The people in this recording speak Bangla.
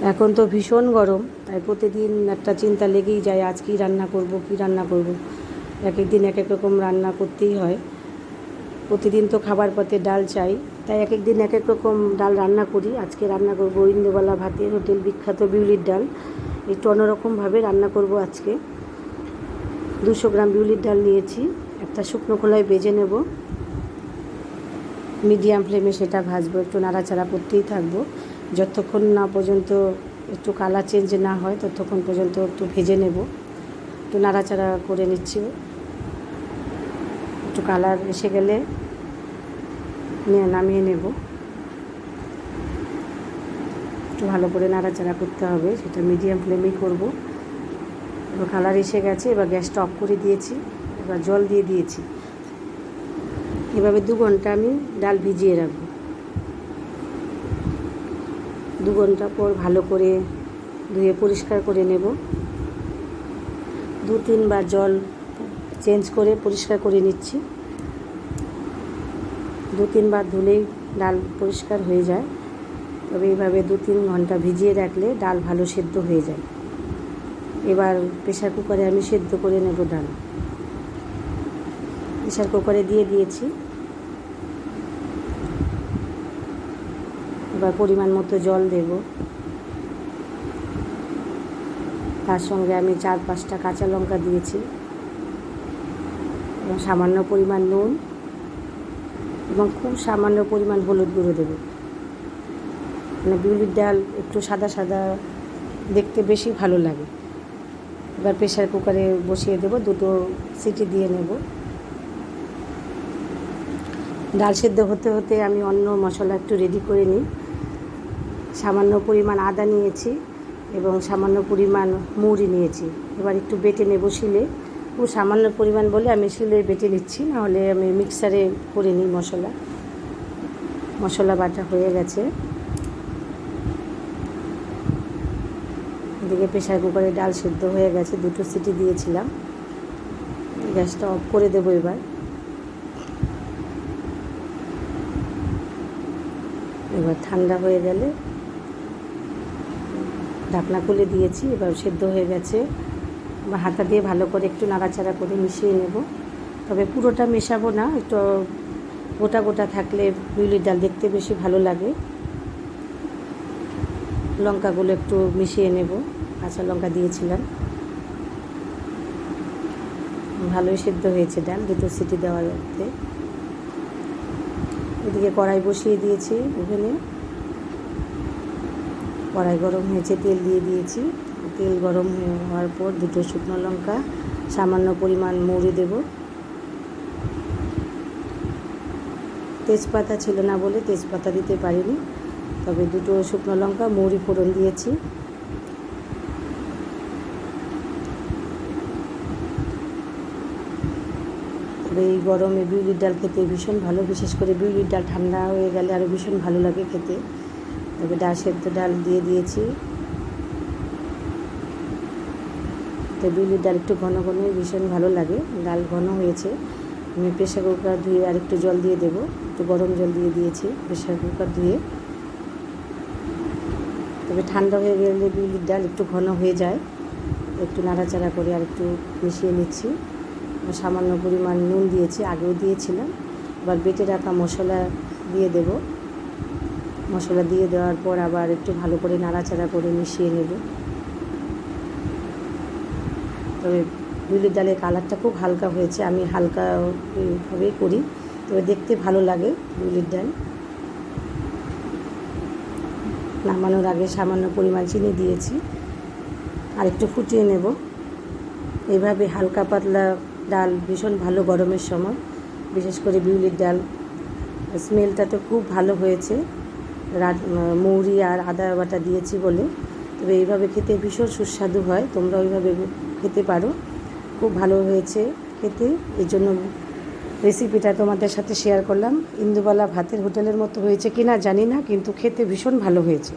এখন তো ভীষণ গরম, তাই প্রতিদিন একটা চিন্তা লেগেই যায় আজ কী রান্না করব, কী রান্না করব? এক এক দিন এক এক রকম রান্না করতেই হয়। প্রতিদিন তো খাবার পথে ডাল চাই, তাই এক এক দিন এক এক রকম ডাল রান্না করি। আজকে রান্না করব ইন্দোবালা ভাতের হোটেল বিখ্যাত বিউলির ডাল। একটু অন্যরকমভাবে রান্না করব আজকে। দুশো গ্রাম বিউলির ডাল নিয়েছি, একটা শুকনো খোলায় বেজে নেব। মিডিয়াম ফ্লেমে সেটা ভাজবো, একটু নাড়াচাড়া করতেই থাকব। যতক্ষণ না পর্যন্ত একটু কালার চেঞ্জ না হয়, ততক্ষণ পর্যন্ত একটু ভেজে নেব। একটু নাড়াচাড়া করে নিচ্ছি। একটু কালার এসে গেলে নিয়ে নামিয়ে নেব। একটু ভালো করে নাড়াচাড়া করতে হবে, সেটা মিডিয়াম ফ্লেমেই করব। এবার কালার এসে গেছে, এবার গ্যাসটা অফ করে দিয়েছি, এবার জল দিয়ে দিয়েছি। এভাবে দু ঘণ্টা আমি ডাল ভিজিয়ে রাখব। দু ঘণ্টা পর ভালো করে ধুয়ে পরিষ্কার করে নেব। দু তিনবার জল চেঞ্জ করে পরিষ্কার করে নিচ্ছি। দু তিনবার ধুলেই ডাল পরিষ্কার হয়ে যায়। তবে এইভাবে দু তিন ঘণ্টা ভিজিয়ে রাখলে ডাল ভালো সেদ্ধ হয়ে যায়। এবার প্রেশার কুকারে আমি সেদ্ধ করে নেব ডাল। প্রেশার কুকারে দিয়ে দিয়েছি। এবার পরিমাণ মতো জল দেব। তার সঙ্গে আমি চার পাঁচটা কাঁচা লঙ্কা দিয়েছি এবং সামান্য পরিমাণ নুন এবং খুব সামান্য পরিমাণ হলুদ গুঁড়ো দেবো। মানে বিউলির ডাল একটু সাদা সাদা দেখতে বেশি ভালো লাগে। এবার প্রেশার কুকারে বসিয়ে দেবো, দুটো সিটি দিয়ে নেব। ডাল সেদ্ধ হতে হতে আমি অন্য মশলা একটু রেডি করে নিই। সামান্য পরিমাণ আদা নিয়েছি এবং সামান্য পরিমাণ মুড়ি নিয়েছি। এবার একটু বেটে নেব শিলে। খুব সামান্য পরিমাণ বলে আমি শিলে বেটে নিচ্ছি, নাহলে আমি মিক্সারে করে নিই মশলা। মশলা বাটা হয়ে গেছে। এদিকে প্রেশার কুকারে ডাল সেদ্ধ হয়ে গেছে, দুটো সিটি দিয়েছিলাম। গ্যাসটা অফ করে দেবো এবার। এবার ঠান্ডা হয়ে গেলে ঢাকনা খুলে দিয়েছি, এবার সেদ্ধ হয়ে গেছে। বা হাতা দিয়ে ভালো করে একটু নাড়াচাড়া করে মিশিয়ে নেব। তবে পুরোটা মেশাবো না, একটু গোটা গোটা থাকলে বিউলির ডাল দেখতে বেশি ভালো লাগে। লঙ্কাগুলো একটু মিশিয়ে নেব, কাঁচা লঙ্কা দিয়েছিলাম। ভালোই সেদ্ধ হয়েছে ডাল, দুটো সিটি দেওয়ার মধ্যে এদিকে কড়াই বসিয়ে দিয়েছি ওভেনে। কড়াই গরম হয়েছে, তেল দিয়ে দিয়েছি। তেল গরম হওয়ার পর দুটো শুকনো লঙ্কা, সামান্য পরিমাণ মৌরি দেব। তেজপাতা ছিল না বলে তেজপাতা দিতে পারিনি, তবে দুটো শুকনো লঙ্কা, মৌরি ফোড়ন দিয়েছি। তবে এই গরমে বিউলির ডাল খেতে ভীষণ ভালো, বিশেষ করে বিউলির ডাল ঠান্ডা হয়ে গেলে আরও ভীষণ ভালো লাগে খেতে। তবে ডাল সেদ্ধ ডাল দিয়ে দিয়েছি। তো বিউলির ডাল একটু ঘন ঘন ভীষণ ভালো লাগে। ডাল ঘন হয়েছে। আমি প্রেশার কুকার ধুয়ে আরেকটু জল দিয়ে দেবো। একটু গরম জল দিয়ে দিয়েছি প্রেশার কুকার ধুয়ে। তবে ঠান্ডা হয়ে গেলে বিউলির ডাল একটু ঘন হয়ে যায়। একটু নাড়াচাড়া করে আর একটু মিশিয়ে নিচ্ছি। সামান্য পরিমাণ নুন দিয়েছি, আগেও দিয়েছিলাম। এবার বেটে রাখা মশলা দিয়ে দেব। মশলা দিয়ে দেওয়ার পর আবার একটু ভালো করে নাড়াচাড়া করে মিশিয়ে নেব। তবে বিউলির ডালের কালারটা খুব হালকা হয়েছে, আমি হালকা এইভাবেই করি, তবে দেখতে ভালো লাগে বিউলির ডাল। নামানোর আগে সামান্য পরিমাণ চিনি দিয়েছি, আর একটু ফুটিয়ে নেব। এইভাবে হালকা পাতলা ডাল ভীষণ ভালো গরমের সময়, বিশেষ করে বিউলির ডাল। স্মেলটা তো খুব ভালো হয়েছে। মৌরি আর আদা বাটা দিয়েছি বলে। তবে এইভাবে খেতে ভীষণ সুস্বাদু হয় তোমরা ওইভাবে খেতে পারো। খুব ভালো হয়েছে খেতে। এই জন্য রেসিপিটা তোমাদের সাথে শেয়ার করলাম। ইন্দুবালা ভাতের হোটেলের মতো হয়েছে কি না জানি না, কিন্তু খেতে ভীষণ ভালো হয়েছে।